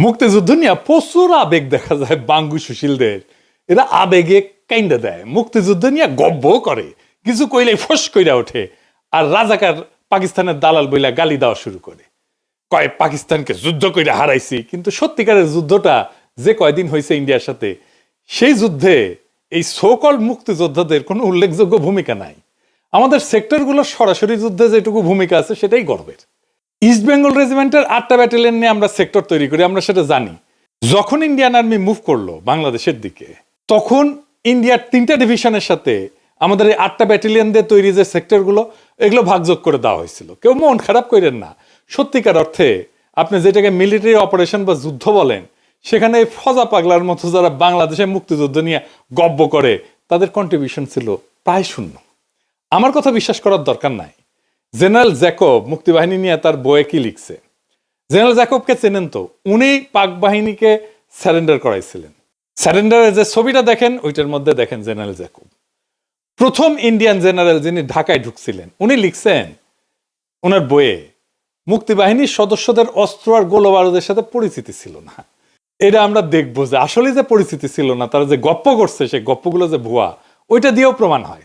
মুক্তিযুদ্ধ নিয়ে প্রচুর আবেগ দেখা যায় বাঙ্গু সুশীলদের। এরা আবেগে কাইন্ডা দেয়। মুক্তিযুদ্ধ নিয়ে গব্ব করে। কিছু কইলে ফস কইরা ওঠে। আর রাজাকার পাকিস্তানের দালাল বইলা গালি দেওয়া শুরু করে। কয়, পাকিস্তানকে যুদ্ধ কইরা হারাইছি। কিন্তু সত্যিকারের যুদ্ধটা যে কয়দিন হয়েছে ইন্ডিয়ার সাথে, সেই যুদ্ধে এই সোকল মুক্তিযোদ্ধাদের কোনো উল্লেখযোগ্য ভূমিকা নাই। আমাদের সেক্টরগুলো সরাসরি যুদ্ধে যেটুকু ভূমিকা আছে, সেটাই গর্বের। ইস্ট বেঙ্গল রেজিমেন্টের আটটা ব্যাটালিয়ন নিয়ে আমরা সেক্টর তৈরি করি, আমরা সেটা জানি। যখন ইন্ডিয়ান আর্মি মুভ করল বাংলাদেশের দিকে, তখন ইন্ডিয়ার তিনটা ডিভিশনের সাথে আমাদের এই আটটা ব্যাটালিয়ন দিয়ে তৈরি যে সেক্টরগুলো এগুলো ভাগযোগ করে দেওয়া হয়েছিল। কেউ মন খারাপ করেন না। সত্যিকার অর্থে আপনি যেটাকে মিলিটারি অপারেশন বা যুদ্ধ বলেন, সেখানে এই ফজা পাগলার মতো যারা বাংলাদেশের মুক্তিযুদ্ধ নিয়ে গব্য করে, তাদের কন্ট্রিবিউশন ছিল প্রায় শূন্য। আমার কথা বিশ্বাস করার দরকার নাই। জেনারেল জ্যাকব মুক্তিবাহিনী নিয়ে তার বইয়ে কি লিখছে? জেনারেল জ্যাকবকে চেনেন তো, উনি পাক বাহিনীকে স্যারেন্ডার করাইছিলেন। স্যারেন্ডারের যে ছবিটা দেখেন, ওইটার মধ্যে দেখেন জেনারেল জ্যাকব। প্রথম ইন্ডিয়ান জেনারেল যিনি ঢাকায় ঢুকছিলেন, উনি লিখছেন ওনার বইয়ে, মুক্তিবাহিনীর সদস্যদের অস্ত্র আর গোলবারুদের সাথে পরিচিতি ছিল না। এটা আমরা দেখব যে আসলে যে পরিচিতি ছিল না, তারা যে গপ্প করছে, সেই গপ্পগুলো যে ভুয়া, ওইটা দিয়েও প্রমাণ হয়।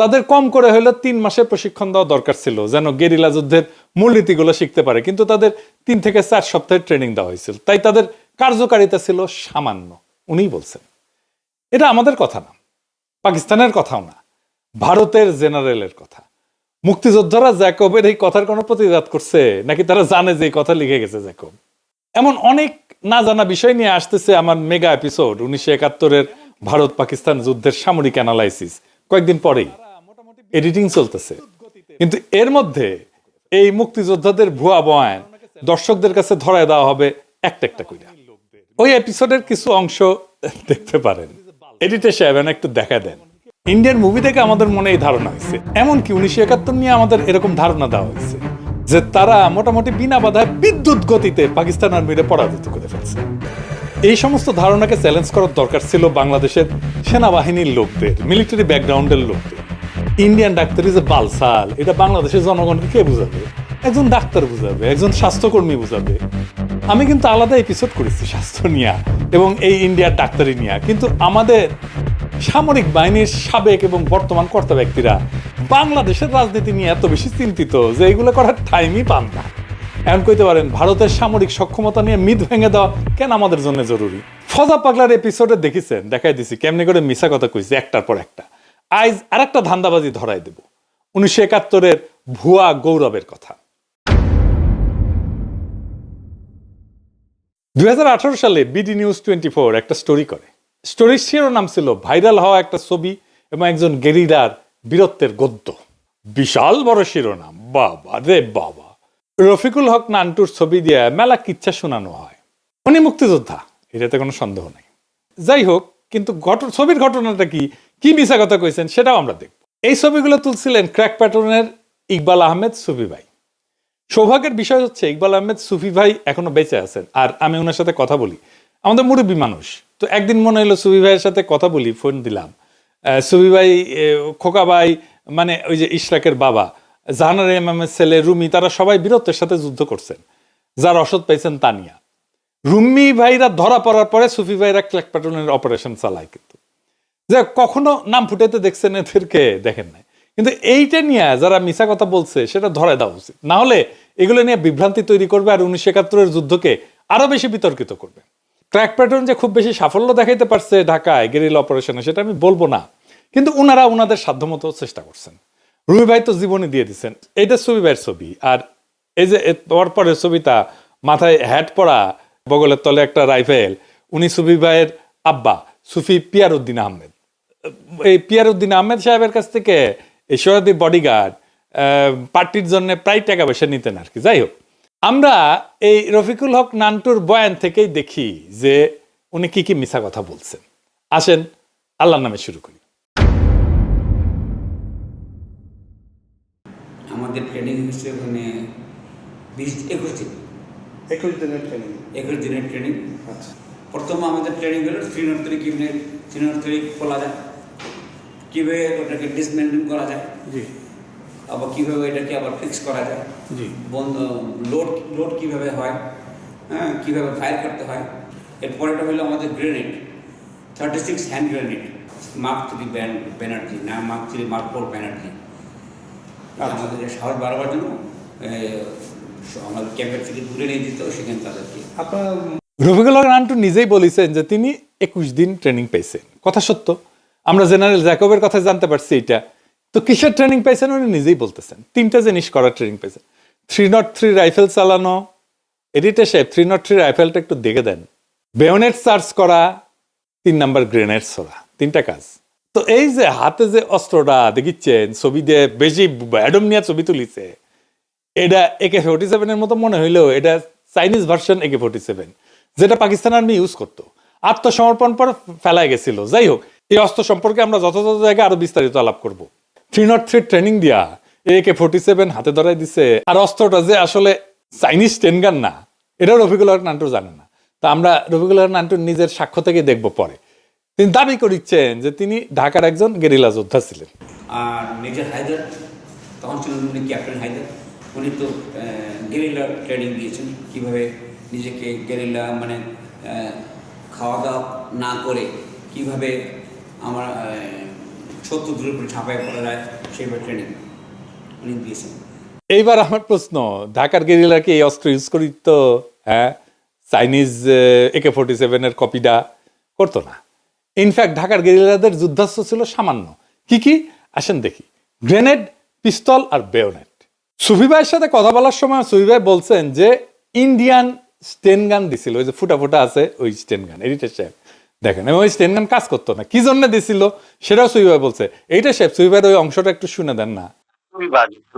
তাদের কম করে হলে তিন মাসের প্রশিক্ষণ দেওয়া দরকার ছিল, যেন গেরিলা যুদ্ধের মূলনীতিগুলো শিখতে পারে। কিন্তু তাদের তিন থেকে চার সপ্তাহের ট্রেনিং দেওয়া হয়েছিল। তাই তাদের কার্যকারিতা ছিল সামান্য, উনিই বলছেন। এটা আমাদের কথা না, পাকিস্তানের কথাও না, ভারতের জেনারেলের কথা। মুক্তিযোদ্ধারা জ্যাকবের এই কথার কোনো প্রতিবাদ করছে, নাকি তারা জানে যে এই কথা লিখে গেছে জ্যাকব? এমন অনেক না জানা বিষয় নিয়ে আসতেছে আমার মেগা এপিসোড উনিশশো একাত্তরের ভারত পাকিস্তান যুদ্ধের সামরিক অ্যানালাইসিস কয়েকদিন পরেই। এডিটিং চলতেছে। কিন্তু এর মধ্যে এই মুক্তিযোদ্ধাদের ভুয়া বয়ান দর্শকদের কাছে ধরায় দেওয়া হবে একটা একটা করে ওই এপিসোডের কিছু অংশ দেখতে পারেন। এডিটে সাহেব একটু দেখা দেন। ইন্ডিয়ান মুভি থেকে আমাদের মনে এই ধারণা হয়েছে। এমনকি উনিশশো একাত্তর নিয়ে আমাদের এরকম ধারণা দেওয়া হয়েছে যে তারা মোটামুটি বিনা বাধায় বিদ্যুৎ গতিতে পাকিস্তান আর্মিরে পরাজিত করে ফেলছে। এই সমস্ত ধারণাকে চ্যালেঞ্জ করার দরকার ছিল বাংলাদেশের সেনাবাহিনীর লোকদের মিলিটারি ব্যাকগ্রাউন্ডের লোকদের। ইন্ডিয়ান ডাক্তারি যে বালসাল এটা বাংলাদেশের জনগণকে কে বুঝাবে? একজন ডাক্তার বুঝাবে, একজন স্বাস্থ্যকর্মী বুঝাবে। আমি কিন্তু আলাদা এপিসোড করেছি স্বাস্থ্য নিয়ে এবং এই ইন্ডিয়ার ডাক্তারি নিয়ে। কিন্তু আমাদের সামরিক বাহিনীর সাবেক এবং বর্তমান কর্তা ব্যক্তিরা বাংলাদেশের রাজনীতি নিয়ে এত বেশি চিন্তিত যে এগুলো করার টাইমই পান না। এমন কইতে পারেন, ভারতের সামরিক সক্ষমতা নিয়ে মিদ ভেঙে দেওয়া কেন আমাদের জন্য জরুরি? ফজা পাগলার এপিসোডে দেখেছেন, দেখাই দিছি, কেমনি করে মিশা কথা কইছি, একটার পর একটা। আইজ আর একটা ধান্দাবাজি ধরাই দেব। উনিশশো একাত্তরের ভুয়া গৌরবের কথা। দুই সালে বিডি নিউজ টোয়েন্টি ফোর একটা স্টোরি করে। স্টোরির শিরোনাম ছিল ভাইরাল হওয়া একটা ছবি এবং একজন গেরিলার বীরত্বের গদ্য। বিশাল বড় শিরোনাম, বাবা রে বাবা। রফিকুল হক নান্টুর ছবি দিয়ে মেলা কিচ্ছা শোনানো হয়। উনি মুক্তিযোদ্ধা, এটাতে কোনো সন্দেহ নাই। যাই হোক, কিন্তু ঘটন ছবির ঘটনাটা কি কি মিশা কথা কইছেন সেটাও আমরা দেখব। এই ছবিগুলো তুলছিলেন ক্র্যাক প্যাটার্নের ইকবাল আহমেদ সুফি ভাই। সৌভাগ্যের বিষয় হচ্ছে ইকবাল আহমেদ সুফি ভাই এখনও বেঁচে আছেন। আর আমি ওনার সাথে কথা বলি। আমাদের মুরব্বী মানুষ। তো একদিন মনে হলো সুফি ভাইয়ের সাথে কথা বলি, ফোন দিলাম। সুফি ভাই খোকা ভাই মানে ওই যে ইশরাকের বাবা, জাহানার ইমামের ছেলে, রুমি, তারা সবাই বীরত্বের সাথে যুদ্ধ করছেন। যার অসৎ পাইছেন তানিয়া। রুম্মি ভাইরা ধরা পড়ার পরে সুফি ভাইরা ক্ল্যাক প্যাটার্নের অপারেশন চালায় কিন্তু। যে কখনো নাম ফুটাইতে দেখছেন এদেরকে, দেখেন নাই। কিন্তু এইটা নিয়ে যারা মিশা কথা বলছে, সেটা ধরে দেওয়া উচিত। না হলে এগুলো নিয়ে বিভ্রান্তি তৈরি করবে আর উনিশশো একাত্তরের যুদ্ধকে আরও বেশি বিতর্কিত করবে। ট্র্যাক প্যাটার্ন যে খুব বেশি সাফল্য দেখাইতে পারছে ঢাকায় গেরিল অপারেশনে, সেটা আমি বলব না। কিন্তু ওনারা ওনাদের সাধ্যমতো চেষ্টা করছেন। রুমি ভাই তো জীবনে দিয়ে দিচ্ছেন এইটা ছবি ভাইয়ের ছবি। আর এই যে পরের ছবিটা, মাথায় হ্যাট পরা বগলের তলে একটা রাইফেল, উনি সুফি ভাইয়ের আব্বা, সুফি পিয়ার উদ্দিন আহমেদ। এই পিয়ার উদ্দিন আহমেদ সাহেবের কাছ থেকে এই সৈয়দি বডিগার্ড পার্টির জন্য প্রায় টাকা পয়সা নিতেন আর কি যাই হোক আমরা এই রফিকুল হক নান্টুর বয়ান থেকেই দেখি যে উনি কি কি মিছা কথা বলছেন আসেন আল্লাহর নামে শুরু করি আমাদের ট্রেনিং হচ্ছে ওখানে বিশ একুশ দিন একুশ দিনের ট্রেনিং একুশ দিনের ট্রেনিং আচ্ছা প্রথম আমাদের ট্রেনিং হলো শ্রীনর্তরী কীভাবে শ্রীনর্তরী খোলা যায় কীভাবে ওটাকে ডিসমেন্টেন করা যায়? জি। আবার কীভাবে এটাকে আবার ফিক্স করা যায়? জি। বন্ধ লোড লোড কীভাবে হয়? হ্যাঁ কীভাবে ফায়ার করতে হয়? এরপরেটা হলো আমাদের grenade thirty six hand grenade mark three Banerjee না mark three mark four Banerjee আমাদের সাহস বাড়াবার জন্য আমাদের ক্যাম্পের থেকে দূরে নিয়ে দিত সেখানে তাদেরকে। আপনার রফিকুল হক নান্টু নিজেই বলেছেন যে তিনি একুশ দিন ট্রেনিং পেয়েছেন কথা সত্য। আমরা জেনারেল জ্যাকবের কথা জানতে পারছি এটা। তো কিসের ট্রেনিং পেয়েছেন উনি নিজেই বলতেছেন। তিনটা জিনিস করার ট্রেনিং পেয়েছেন থ্রি নট থ্রি রাইফেল চালানো এডিটে সাহেব থ্রি নট থ্রি রাইফেলটা একটু দেখে দেন। বেয়নেট চার্জ করা, তিন নাম্বার গ্রেনেড ছোড়া, তিনটা কাজ। তো এই যে হাতে যে অস্ত্রটা দেখিচ্ছেন, ছবি দিয়ে বেশি অ্যাডম নিয়ে ছবি তুলিছে, এটা একে ফোর্টি সেভেনের মতো মনে হইলেও এটা Chinese version AK forty seven যেটা পাকিস্তান আর্মি ইউজ করতো। আত্মসমর্পণ পর ফেলায় গেছিল। যাই হোক এই অস্ত্র সম্পর্কে আমরা যথাযথ জায়গায় আরও বিস্তারিত আলাপ করব। থ্রি নট থ্রি ট্রেনিং দিয়া এ কে ফোর্টি সেভেন হাতে ধরাই দিছে। আর অস্ত্রটা যে আসলে চাইনিজ টেনগান না এটা রফিকুল হক নান্টু জানে না। তা আমরা রফিকুল হক নান্টুর নিজের সাক্ষ্য থেকে দেখব পরে। তিনি দাবি করিচ্ছেন যে তিনি ঢাকার একজন গেরিলা যোদ্ধা ছিলেন। আর মেজর হায়দার, তখন ছিলেন উনি ক্যাপ্টেন হায়দার। উনি তো গেরিলা ট্রেনিং দিয়েছেন। কীভাবে নিজেকে গেরিলা মানে খাওয়া দাওয়া না করে কীভাবে আমার শত্রুদের উপরে ঝাঁপায় পড়া যায় সেইভাবে ট্রেনিং উনি দিয়েছেন। এইবার আমার প্রশ্ন, ঢাকার গেরিলা কি এই অস্ত্র ইউজ করি তো হ্যাঁ চাইনিজ একে ফোর্টি সেভেনের কপিটা করতো না। ইনফ্যাক্ট ঢাকার গেরিলাদের যুদ্ধাস্ত্র ছিল সামান্য। কি কি? আসেন দেখি। গ্রেনেড পিস্তল আর বেয়োনেট সুফি ভাইয়ের সাথে কথা বলার সময় সুফি ভাই বলছেন যে ইন্ডিয়ান স্টেন গান দিছিল, ওই যে ফুটা ফুটা আছে, ওই স্টেন গান এডিটার সাহেব দেখেন, এবং ওই কাজ করতো না। কি জন্য দিছিল? সেটাও ভাই বলছে। এইটা সুফি ভাইয়ের ওই অংশটা একটু শুনে দেন না।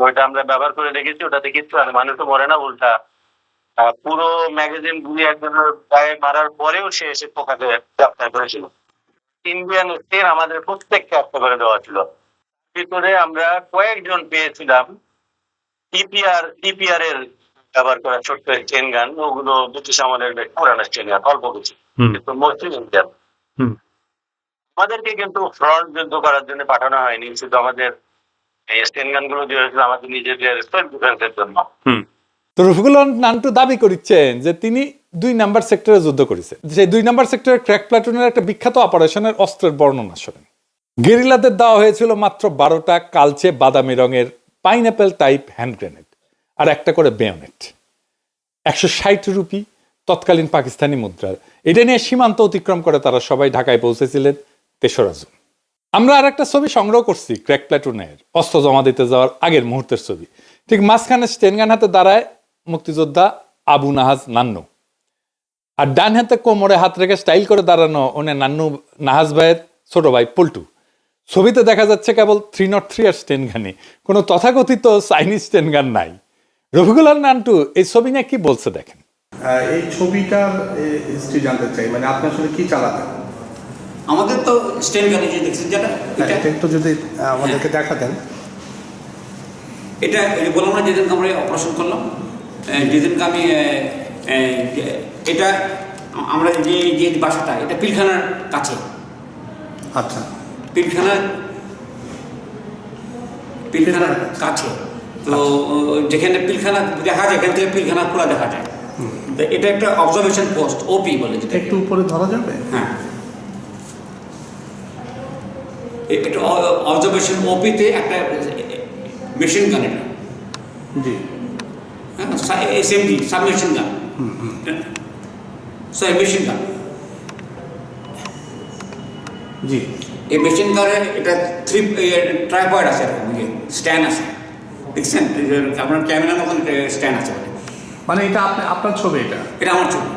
ওইটা আমরা ব্যবহার করে রেখেছি ওটাতে কিচ্ছু আর মানুষ তো মরে না, উল্টা। পুরো ম্যাগাজিন গায়ে মারার পরেও সে এসে পোকাতে গ্রেপ্তার করেছিল। ইন্ডিয়ান স্টেন আমাদের প্রত্যেককে হত্যা করে দেওয়া ছিল। ভিতরে আমরা কয়েকজন পেয়েছিলাম। টিপিআর টিপিআর এর ব্যবহার করা ছোট্ট চেন গান ওগুলো ব্রিটিশ আমলের বেশ পুরানো চেন গান অল্প কিছু। কিন্তু মসজিদ ইন্ডিয়ান। আমাদেরকে কিন্তু ফ্রন্ট যুদ্ধ করার জন্য পাঠানো হয়নি শুধু আমাদের এই স্টেন গানগুলো দিয়ে হয়েছিল আমাদের নিজেদের সেলফ ডিফেন্সের জন্য। তো রফিকুল নান্টু দাবি যে তিনি দুই নাম্বার সেক্টরে যুদ্ধ করেছেন। সেই দুই নাম্বার সেক্টরের ক্র্যাক প্লাটুনের একটা বিখ্যাত অপারেশনের অস্ত্রের বর্ণনা শোনেন। গেরিলাদের দেওয়া হয়েছিল মাত্র বারোটা কালচে বাদামি রঙের পাইনঅ্যাপেল টাইপ হ্যান্ড গ্রেনেড আর একটা করে বেয়নেট একশো ষাট রুপি তৎকালীন পাকিস্তানি মুদ্রা এটা নিয়ে সীমান্ত অতিক্রম করে তারা সবাই ঢাকায় পৌঁছেছিলেন তেসরা জুন। আমরা আর একটা ছবি সংগ্রহ করছি, ক্র্যাক প্ল্যাটুনের অস্ত্র জমা দিতে যাওয়ার আগের মুহূর্তের ছবি। ঠিক মাঝখানে স্টেনগান হাতে দাঁড়ায় মুক্তিযোদ্ধা আবু নাহাজ নান্নু। আর ডান হাতে কোমরে হাত রেখে স্টাইল করে দাঁড়ানো ওনে নান্নু, নাহাজ ভাইয়ের ছোট ভাই পল্টু। ছবিতে দেখা যাচ্ছে কেবল থ্রি নট থ্রি আর স্টেন গানে কোনো তথাকথিত চাইনিজ স্টেন গান নাই। রফিকুল আল নান্টু, এই ছবি নিয়ে কি বলছে দেখেন? এই ছবিটার হিস্ট্রি জানতে চাই। মানে আপনি আসলে কি চালাতেন আমাদের তো স্টেন গাড়ি যে দেখছেন যেটা হ্যাঁ, এটা একটু যদি আমাদেরকে দেখাতেন। এটা বললাম না যেদিনকে আমরা অপারেশন করলাম যেদিনকে আমি এটা আমরা যে যে বাসাটা এটা পিলখানার কাছে। আচ্ছা। পিলখানার পিলখানার কাছে। তো যেখানে পিলখানা দেখা যায় এখান থেকে পিলখানা খোলা দেখা যায়। এটা একটা অবজারভেশন পোস্ট ওপি বলে যেটা একটু উপরে ধরা যাবে? হ্যাঁ। এটা অবজারভেশন ওপিতে একটা মেশিন গান এটা। জি। হ্যাঁ SMG submachine gun sorry machine gun জি। এই মেশিন গানের এটা থ্রি ট্রাইপয়েড আছে এরকম স্ট্যান্ড আছে। দেখছেন? আপনার ক্যামেরার মতন স্ট্যান্ড আছে। মানে এটা আপনি আপনার ছবি এটা? এটা আমার ছবি।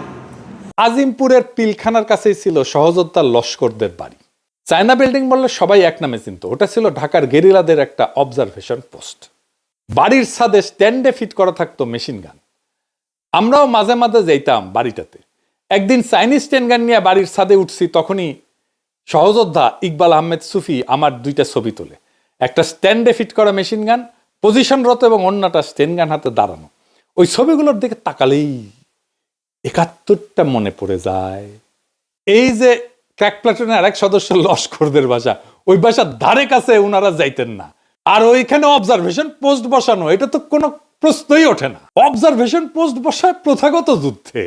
আজিমপুরের পিলখানার কাছেই ছিল সহযোদ্ধার লস্করদের বাড়ি। চায়না বিল্ডিং বললে সবাই এক নামে চিনত। ওটা ছিল ঢাকার গেরিলাদের একটা অবজারভেশন পোস্ট বাড়ির ছাদে স্ট্যান্ডে ফিট করা থাকতো মেশিন গান আমরাও মাঝে মাঝে যাইতাম বাড়িটাতে। একদিন চাইনিজ স্ট্যান্ড গান নিয়ে বাড়ির ছাদে উঠছি তখনই সহযোদ্ধা ইকবাল আহমেদ সুফি আমার দুইটা ছবি তোলে। একটা স্ট্যান্ডে ফিট করা মেশিন গান পজিশনরত এবং অন্যটা স্ট্যান্ড গান হাতে দাঁড়ানো। ওই ছবিগুলোর দিকে তাকালেই একাত্তরটা মনে পড়ে যায়। এই যে ক্র্যাক প্লাটুনের আরেক সদস্য লস্করদের বাসা, ওই বাসার ধারে কাছে ওনারা যাইতেন না। আর ওইখানে অবজারভেশন পোস্ট বসানো, এটা তো কোনো প্রশ্নই ওঠে না। অবজারভেশন পোস্ট বসায় প্রথাগত যুদ্ধে।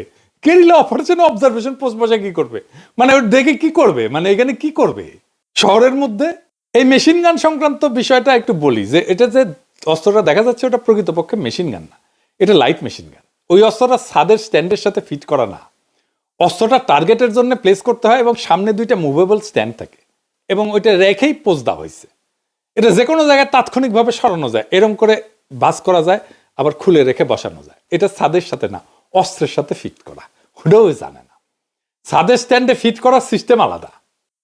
কেরিলা অপারেশনে অবজারভেশন পোস্ট বসায় কি করবে? মানে ওর দেখে কি করবে? মানে এখানে কি করবে? শহরের মধ্যে এই মেশিন গান সংক্রান্ত বিষয়টা একটু বলি, যে এটা যে অস্ত্রটা দেখা যাচ্ছে ওটা প্রকৃতপক্ষে মেশিন গান না। এটা লাইট মেশিন গান ওই অস্ত্রটা ছাদের স্ট্যান্ডের সাথে ফিট করা না। অস্ত্রটা টার্গেটের জন্য প্লেস করতে হয় এবং সামনে দুইটা মুভেবল স্ট্যান্ড থাকে এবং ওইটা রেখেই পোজ দেওয়া হয়েছে। এটা যে কোনো জায়গায় তাৎক্ষণিকভাবে সরানো যায়, এরম করে বাস করা যায়, আবার খুলে রেখে বসানো যায়। এটা ছাদের সাথে না, অস্ত্রের সাথে ফিট করা। ওটাও জানে না। ছাদের স্ট্যান্ডে ফিট করার সিস্টেম আলাদা।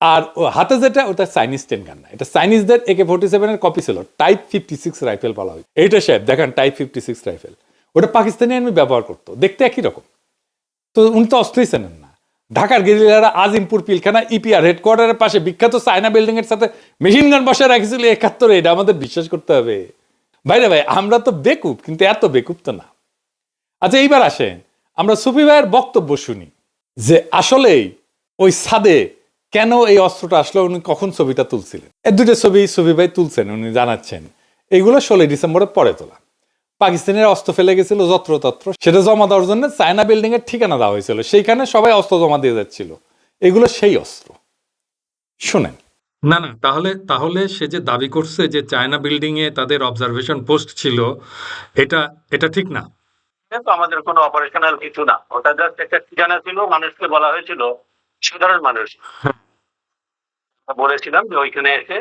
আর হাতে যেটা, ওটা চাইনিজ টেন গান না। এটা চাইনিজদের একে ফোর্টি সেভেনের কপি ছিল। টাইপ ফিফটি সিক্স রাইফেল বলা হয়। এইটা সাহেব দেখেন টাইপ ফিফটি সিক্স রাইফেল ওটা পাকিস্তানি আর্মি ব্যবহার করতো। দেখতে একই রকম। তো উনি তো অস্ত্রই চেনেন না। ঢাকার গেরিলারা আজিমপুর পিলখানা ইপিআর হেডকোয়ার্টারের পাশে বিখ্যাত চায়না বিল্ডিং এর সাথে মেশিন গান বসে রাখছিল একাত্তরে। এটা আমাদের বিশ্বাস করতে হবে। ভাইরে ভাই, আমরা তো বেকুব, কিন্তু এত বেকুব তো না। আচ্ছা এইবার আসেন। আমরা সুফি ভাইয়ের বক্তব্য শুনি যে আসলেই ওই ছাদে কেন এই অস্ত্রটা আসলো, উনি কখন ছবিটা তুলছিলেন? এর দুটো ছবি সুফি ভাই তুলছেন, উনি জানাচ্ছেন। এইগুলো ষোলোই ডিসেম্বরের পরে তোলা। পাকিস্তানের অস্ত্র ফেলে গেছিল যত্রতত্র। সেটা জমা দেওয়ার জন্য চায়না বিল্ডিং এর ঠিকানা দেওয়া হয়েছিল। সেইখানে সবাই অস্ত্র জমা দিয়ে যাচ্ছিল। এগুলো সেই অস্ত্র। শুনেন। না না তাহলে তাহলে সে যে দাবি করছে যে চায়না বিল্ডিং এ তাদের অবজারভেশন পোস্ট ছিল এটা এটা ঠিক না? এটা তো আমাদের কোনো অপারেশনাল কিছু না। ওটা জাস্ট একটা ঠিকানা ছিল মানুষকে বলা হয়েছিল সাধারণ মানুষ। বলেছিলাম যে ওইখানে এসে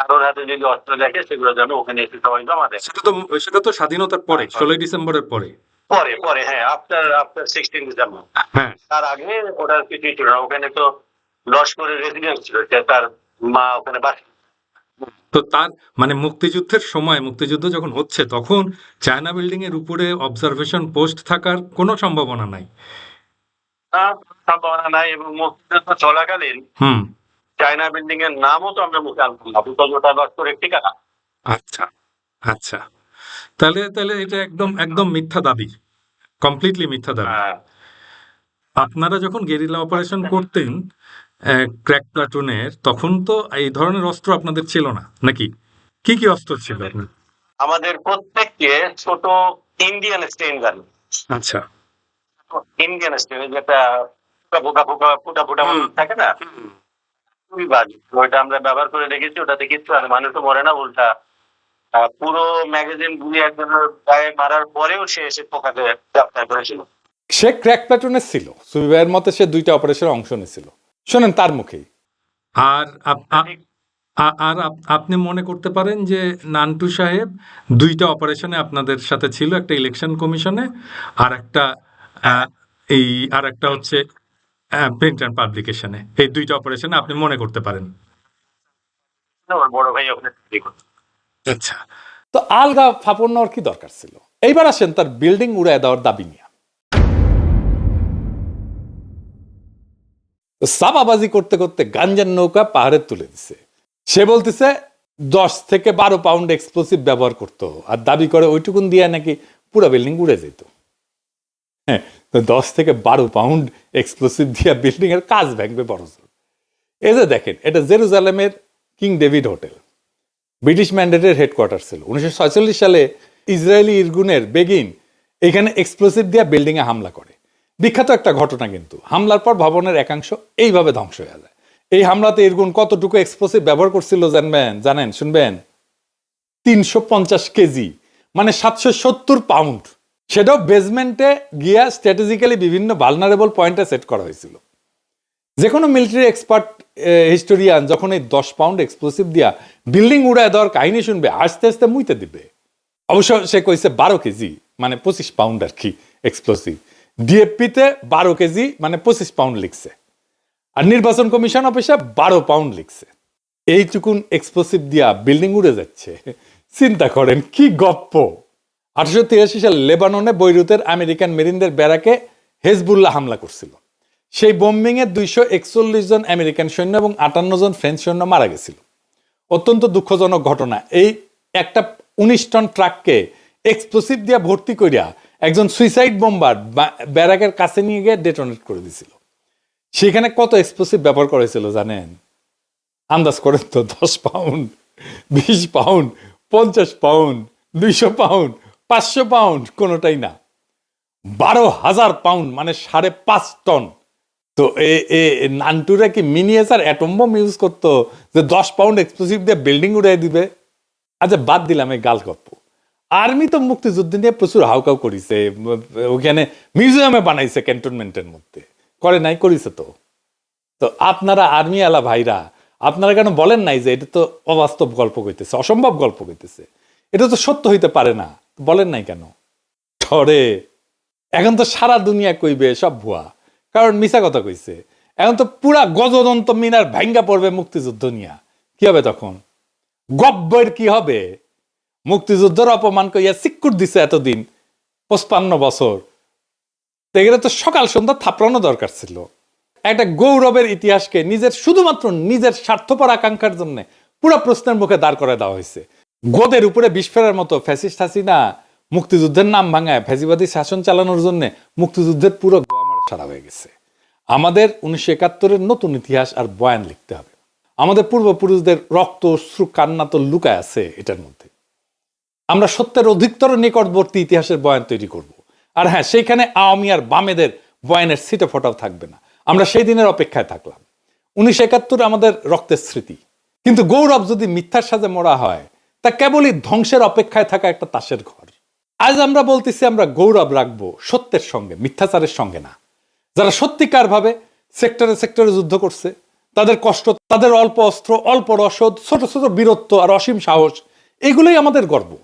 কারোর হাতে যদি অস্ত্র দেখে সেগুলো যেন ওখানে এসে সবাই জমা দেয়। সেটা তো সেটা তো স্বাধীনতার পরে ষোলোই ডিসেম্বরের পরে। পরে পরে হ্যাঁ আফটার আফটার সিক্সটিন ডিসেম্বর হ্যাঁ। তার আগে ওটার কিছুই ছিল না। ওখানে তো লস্করের রেসিডেন্স ছিল তার মা ওখানে বাস তো তার মানে মুক্তিযুদ্ধের সময় মুক্তিযুদ্ধ যখন হচ্ছে তখন চায়না বিল্ডিং এর উপরে অবজারভেশন পোস্ট থাকার কোনো সম্ভাবনা নাই। সম্ভাবনা নাই এবং মুক্তিযুদ্ধ চলাকালীন হুম। চায়না বিল্ডিং এর নামও তো আমরা মুখে আনতাম না। বিকজ ওটা লস্করের ঠিকানা আচ্ছা আচ্ছা। তাহলে তাহলে এটা একদম একদম মিথ্যা দাবি। কমপ্লিটলি মিথ্যা দাবি। হ্যাঁ। আপনারা যখন গেরিলা অপারেশন করতেন ক্র্যাক প্লাটুনের তখন তো এই ধরনের অস্ত্র আপনাদের ছিল না নাকি? কি কি অস্ত্র ছিল আমাদের প্রত্যেককে ছোট ইন্ডিয়ান স্টেন গান আচ্ছা। ইন্ডিয়ান স্টেন যেটা ফোকা ফোকা ফুটা ফুটা থাকে না? খুবই বাজে। ওইটা আমরা ব্যবহার করে রেখেছি ওটাতে কিচ্ছু আর মানুষও মরে না উল্টা পুরো ম্যাগাজিন গুলি একজনের গায়ে মারার পরেও সে এসে পোকাতে গ্রেপ্তার করেছিল। সে ক্র্যাক প্যাটুনের ছিল। ভাইয়ের মতে সে দুইটা অপারেশনের অংশ নিয়েছিল। শোনেন তার মুখেই। আর আর আপনি মনে করতে পারেন যে নান্টু সাহেব দুইটা অপারেশনে আপনাদের সাথে ছিল একটা ইলেকশন কমিশনে আর একটা আহ, এই আর একটা হচ্ছে প্রিন্ট অ্যান্ড পাবলিকেশনে এই দুইটা অপারেশনে আপনি মনে করতে পারেন। বড় ভাই ওখানে আচ্ছা। তো আলগা ফাপড় নেওয়ার কি দরকার ছিল? এইবার আসেন তার বিল্ডিং উড়ায় দেওয়ার দাবি নিয়ে। সাবাবাজি করতে করতে গাঞ্জার নৌকা পাহাড়ে তুলে দিছে। সে বলতেছে দশ থেকে বারো পাউন্ড এক্সপ্লোসিভ ব্যবহার করতো আর দাবি করে ওইটুকুন দিয়ে নাকি পুরো বিল্ডিং উড়ে যেত। হ্যাঁ তো দশ থেকে বারো পাউন্ড এক্সপ্লোসিভ দিয়ে বিল্ডিং এর কাজ ভাঙবে বড়। এই যে দেখেন, এটা জেরুজালেমের কিং ডেভিড হোটেল, ব্রিটিশ ম্যান্ডেটের হেডকোয়ার্টার ছিল। উনিশশো সালে ইসরায়েলি ইরগুনের বেগিন এখানে এক্সপ্লোসিভ দিয়ে বিল্ডিং এ হামলা করে। বিখ্যাত একটা ঘটনা কিন্তু, হামলার পর ভবনের একাংশ এইভাবে ধ্বংস হয়ে যায়। এই হামলাতে ইরগুন কতটুকু এক্সপ্লোসিভ ব্যবহার করছিল জানবেন, জানেন, শুনবেন? তিনশো পঞ্চাশ কেজি মানে সাতশো সত্তর পাউন্ড সেটাও বেসমেন্টে গিয়া স্ট্র্যাটেজিক্যালি বিভিন্ন ভালনারেবল পয়েন্টে সেট করা হয়েছিল। যে কোনো মিলিটারি এক্সপার্ট হিস্টোরিয়ান যখন এই দশ পাউন্ড এক্সপ্লোসিভ দিয়া বিল্ডিং উড়ায় দেওয়ার কাহিনী শুনবে, আস্তে আস্তে মুইতে দিবে। অবশ্য সে কইছে বারো কেজি মানে পঁচিশ পাউন্ড আর কি এক্সপ্লোসিভ ডিএফপিতে বারো কেজি মানে পঁচিশ পাউন্ড লিখছে। আর নির্বাচন কমিশন অফিসে বারো পাউন্ড লিখছে। এইটুকুন এক্সপ্লোসিভ দিয়া বিল্ডিং উড়ে যাচ্ছে। চিন্তা করেন কি গপ্প। আঠারোশো তিরাশি সালে লেবাননে বৈরুতের আমেরিকান মেরিনদের ব্যারাকে হেজবুল্লাহ হামলা করছিল। সেই বোম্বিং এ দুইশো একচল্লিশ জন আমেরিকান সৈন্য এবং আটান্ন জন ফ্রেঞ্চ সৈন্য মারা গেছিল। অত্যন্ত দুঃখজনক ঘটনা। এই একটা উনিশ টন ট্রাককে এক্সপ্লোসিভ দিয়ে ভর্তি করিয়া একজন সুইসাইড বোম্বার ব্যারাকের কাছে নিয়ে গিয়ে ডেটোনেট করে দিছিল। সেখানে কত এক্সপ্লোসিভ ব্যবহার করেছিল জানেন? আন্দাজ করেন তো, দশ পাউন্ড বিশ পাউন্ড পঞ্চাশ পাউন্ড দুইশো পাউন্ড পাঁচশো পাউন্ড, কোনোটাই না। বারো হাজার পাউন্ড মানে সাড়ে পাঁচ টন। তো এ নান্টুরা কি মিনিয়েচার অ্যাটম ইউজ করতো? যে দশ পাউন্ড এক্সপ্লোসিভ দিয়ে বিল্ডিং উড়াই দিবে? আচ্ছা বাদ দিলাম এই গাল আর্মি তো মুক্তিযুদ্ধ নিয়ে প্রচুর হাউকাউ করিছে। ওখানে মিউজিয়ামে বানাইছে ক্যান্টনমেন্টের মধ্যে। করে নাই, করিছে তো। তো আপনারা আর্মি আলা ভাইরা, আপনারা কেন বলেন নাই যে এটা তো অবাস্তব গল্প কইতেছে, অসম্ভব গল্প কইতেছে? এটা তো সত্য হইতে পারে না। বলেন নাই কেন? ঠরে এখন তো সারা দুনিয়া কইবে সব ভুয়া। কারণ মিছা কথা কইছে। এখন তো পুরা গজদন্ত মিনার ভাঙ্গা পড়বে মুক্তিযুদ্ধ নিয়া। কি হবে তখন? গব্বর কি হবে? মুক্তিযুদ্ধের অপমান কইয়া সিক্কুর দিছে এতদিন, পঁচপান্ন বছর। এগুলো তো সকাল সন্ধ্যা থাপড়ানো দরকার ছিল। একটা গৌরবের ইতিহাসকে নিজের, শুধুমাত্র নিজের স্বার্থপর আকাঙ্ক্ষার জন্য পুরো প্রশ্নের মুখে দাঁড় করে দেওয়া হয়েছে। গোদের উপরে বিষ ফেরার মতো ফ্যাসিস্ট হাসিনা মুক্তিযুদ্ধের নাম ভাঙায় ফ্যাসিবাদী শাসন চালানোর জন্য মুক্তিযুদ্ধের পুরো গোয়ামারা সারা হয়ে গেছে। আমাদের উনিশশো একাত্তরের নতুন ইতিহাস আর বয়ান লিখতে হবে। আমাদের পূর্বপুরুষদের রক্ত, অশ্রু, কান্না তো লুকায় আছে এটার মধ্যে। আমরা সত্যের অধিকতর নিকটবর্তী ইতিহাসের বয়ান তৈরি করব। আর হ্যাঁ সেইখানে আওয়ামী আর বামেদের বয়ানের সিটে ফোটাও থাকবে না। আমরা সেই দিনের অপেক্ষায় থাকলাম। উনিশশো একাত্তর আমাদের রক্তের স্মৃতি। কিন্তু গৌরব যদি মিথ্যার সাথে মোড়া হয় তা কেবলই ধ্বংসের অপেক্ষায় থাকা একটা তাসের ঘর। আজ আমরা বলতেছি আমরা গৌরব রাখব সত্যের সঙ্গে, মিথ্যাচারের সঙ্গে না। যারা সত্যিকার ভাবে সেক্টরে সেক্টরে যুদ্ধ করছে, তাদের কষ্ট, তাদের অল্প অস্ত্র, অল্প রসদ, ছোট ছোট বীরত্ব আর অসীম সাহস, এগুলোই আমাদের গর্ব।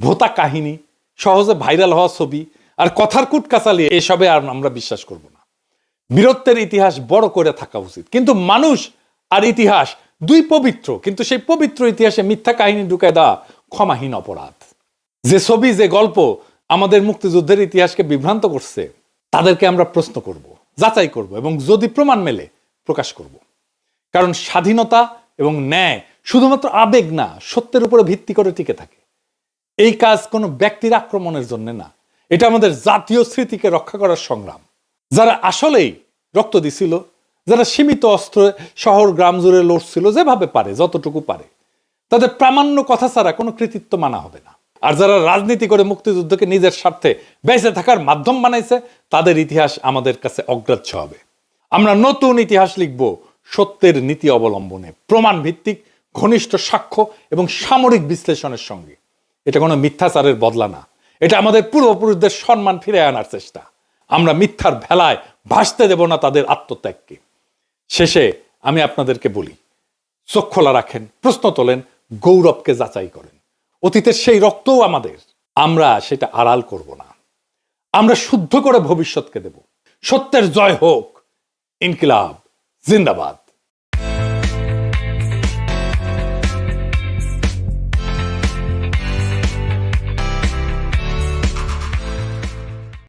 ভোতা কাহিনী, সহজে ভাইরাল হওয়া ছবি আর কথার কুট কাচালি এসবে আর আমরা বিশ্বাস করব না। বীরত্বের ইতিহাস বড় করে থাকা উচিত। কিন্তু মানুষ আর ইতিহাস দুই পবিত্র, কিন্তু সেই পবিত্র ইতিহাসে মিথ্যা কাহিনী ঢুকে দেওয়া ক্ষমাহীন অপরাধ। যে ছবি, যে গল্প আমাদের মুক্তিযুদ্ধের ইতিহাসকে বিভ্রান্ত করছে, তাদেরকে আমরা প্রশ্ন করব, যাচাই করব এবং যদি প্রমাণ মেলে, প্রকাশ করব। কারণ স্বাধীনতা এবং ন্যায় শুধুমাত্র আবেগ না, সত্যের উপরে ভিত্তি করে টিকে থাকে। এই কাজ কোনো ব্যক্তির আক্রমণের জন্য না। এটা আমাদের জাতীয় স্মৃতিকে রক্ষা করার সংগ্রাম। যারা আসলেই রক্ত দিছিল যারা সীমিত অস্ত্র শহর, গ্রাম জুড়ে লড়ছিল, যেভাবে পারে, যতটুকু পারে। তাদের প্রামাণ্য কথা ছাড়া কোনো কৃতিত্ব মানা হবে না। আর যারা রাজনীতি করে মুক্তিযুদ্ধকে নিজের স্বার্থে বেঁচে থাকার মাধ্যম বানাইছে, তাদের ইতিহাস আমাদের কাছে অগ্রাহ্য হবে। আমরা নতুন ইতিহাস লিখব, সত্যের নীতি অবলম্বনে প্রমাণ ভিত্তিক ঘনিষ্ঠ সাক্ষ্য এবং সামরিক বিশ্লেষণের সঙ্গে। এটা কোনো মিথ্যাচারের বদলা না। এটা আমাদের পূর্বপুরুষদের সম্মান ফিরে আনার চেষ্টা। আমরা মিথ্যার ভেলায় ভাসতে দেব না তাদের আত্মত্যাগকে। শেষে আমি আপনাদেরকে বলি, চোখ খোলা রাখেন, প্রশ্ন তোলেন, গৌরবকে যাচাই করেন। অতীতের সেই রক্তও আমাদের। আমরা সেটা আড়াল করব না। আমরা শুদ্ধ করে ভবিষ্যৎকে দেব। সত্যের জয় হোক। ইনকিলাব, জিন্দাবাদ।